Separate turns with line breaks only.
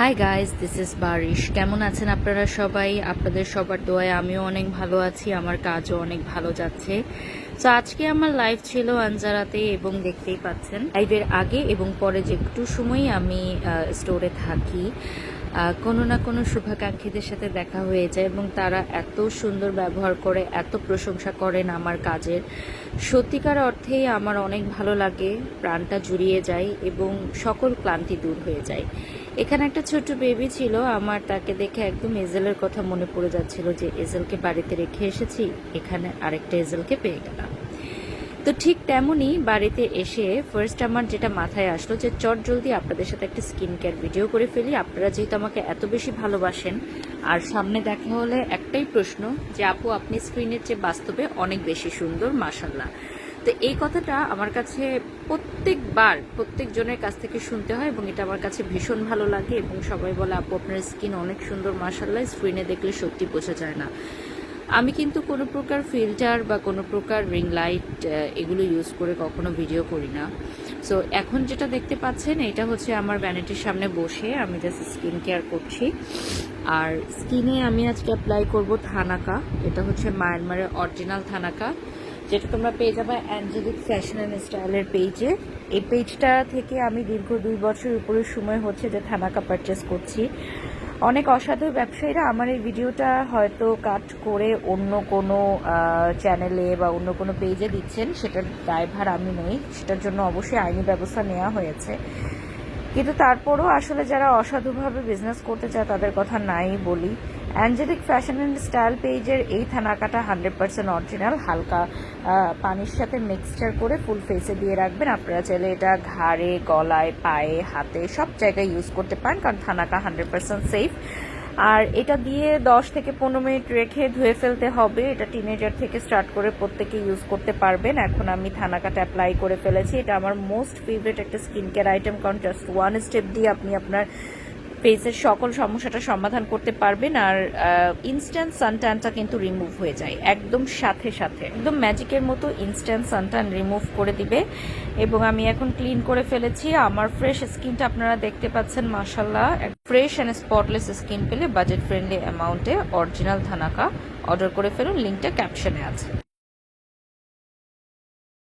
Hi guys this is Barish কেমন আছেন আপনারা সবাই? আপনাদের সবার দোয়ায় আমিও অনেক ভালো আছি। আমার কাজও অনেক ভালো যাচ্ছে। তো আজকে আমার লাইভ ছিল আনজারাতে এবং দেখতেই পাচ্ছেন। লাইভের আগে এবং পরে যে একটু সময়ই আমি স্টোরে থাকি। কোনো না কোনো শুভাকাঙ্ক্ষীদের সাথে দেখা হয়ে যায় এবং তারা এত সুন্দর ব্যবহার করে, এত প্রশংসা করেন আমার কাজের। সত্যিকার অর্থেই আমার অনেক ভালো লাগে, প্রাণটা জুড়িয়ে যায় এবং সকল ক্লান্তি দূর হয়ে যায়। এখানে একটা ছোট বেবি ছিল, আমার তাকে দেখে একদম এজেলের কথা মনে পড়ে যাচ্ছিল যে, এজেলকে বাড়িতে রেখে এসেছি, এখানে আরেকটা এজেলকে পেয়ে গেলাম। তো ঠিক তেমনই বাড়িতে এসে ফার্স্ট আমার যেটা মাথায় আসলো যে চট জলদি আপনাদের সাথে একটা স্কিন কেয়ার ভিডিও করে ফেলি। আপনারা যেহেতু আমাকে এত বেশি ভালোবাসেন, আর সামনে দেখা হলে একটাই প্রশ্ন যে, আপু, আপনি স্ক্রিনের চেয়ে বাস্তবে অনেক বেশি সুন্দর মাসাল্লাহ তো এই কথাটা আমার কাছে প্রত্যেকবার, প্রত্যেকজনের কাছ থেকে শুনতে হয় এবং এটা আমার কাছে ভীষণ ভালো লাগে এবং সবাই বলে, আপু, আপনার স্কিন অনেক সুন্দর মাসাল্লাহ স্ক্রিনে দেখলে সত্যি বোঝা যায় না। আমি কিন্তু কোনো প্রকার ফিল্টার বা কোনো প্রকার রিং লাইট এগুলো ইউজ করে কখনো ভিডিও করি না। সো এখন যেটা দেখতে পাচ্ছেন, এটা হচ্ছে আমার ভ্যানিটির সামনে বসে আমি জাস্ট স্কিন কেয়ার করছি। আর স্কিনে আমি আজকে অ্যাপ্লাই করব থানাকা এটা হচ্ছে মায়ানমারের অরিজিনাল থানাকা যেটা তোমরা পেয়ে যাবে অ্যাঞ্জেলিক ফ্যাশন অ্যান্ড স্টাইলের পেজে এই পেজটা থেকে আমি দীর্ঘ দুই বছর উপরে সময় হচ্ছে যে থানাকা পারচেস করছি। অনেক অসাধু ব্যবসায়ীরা আমার এই ভিডিওটা হয়তো কাট করে অন্য কোনো চ্যানেলে বা অন্য কোনো পেজে দিচ্ছেন, সেটার দায়ভার আমি নেই। সেটার জন্য অবশ্যই আইনি ব্যবস্থা নেওয়া হয়েছে। কিন্তু তারপরও আসলে যারা অসাধুভাবে বিজনেস করতে চায়, তাদের কথা নাই বলি। অ্যাঞ্জেলিক ফ্যাশন অ্যান্ড স্টাইল পেজের এই থানাকাটা হান্ড্রেড পার্সেন্ট অরিজিনাল হালকা পানির সাথে মিক্সচার করে ফুল ফেসে দিয়ে রাখবেন। আপনারা চাইলে এটা ঘাড়ে, গলায়, পায়ে, হাতে সব জায়গায় ইউজ করতে পারেন, কারণ থানাকা হান্ড্রেড পার্সেন্ট সেফ আর এটা দিয়ে দশ থেকে পনেরো মিনিট রেখে ধুয়ে ফেলতে হবে। এটা টিনেজার থেকে স্টার্ট করে প্রত্যেকে ইউজ করতে পারবেন। এখন আমি থানাকাটা অ্যাপ্লাই করে ফেলেছি। এটা আমার মোস্ট ফেভারিট একটা স্কিন কেয়ার আইটেম কারণ জাস্ট ওয়ান স্টেপ দিয়ে আপনি আপনার ফেসের সকল সমস্যাটা সমাধান করতে পারবেন আর ইনস্ট্যান্ট সানট্যানটা কিন্তু রিমুভ হয়ে যায়। একদম সাথে সাথে। একদম ম্যাজিকের মতো ইনস্ট্যান্ট সানট্যান রিমুভ করে দিবে। এবং আমি এখন ক্লিন করে ফেলেছি। আমার ফ্রেশ স্কিনটা আপনারা দেখতে পাচ্ছেন মাসাল্লাহ ফ্রেশ অ্যান্ড স্পটলেস স্কিন পেলে বাজেট ফ্রেন্ডলি অ্যামাউন্টে অরিজিনাল থানাকা অর্ডার করে ফেলুন। লিঙ্কটা ক্যাপশনে আছে।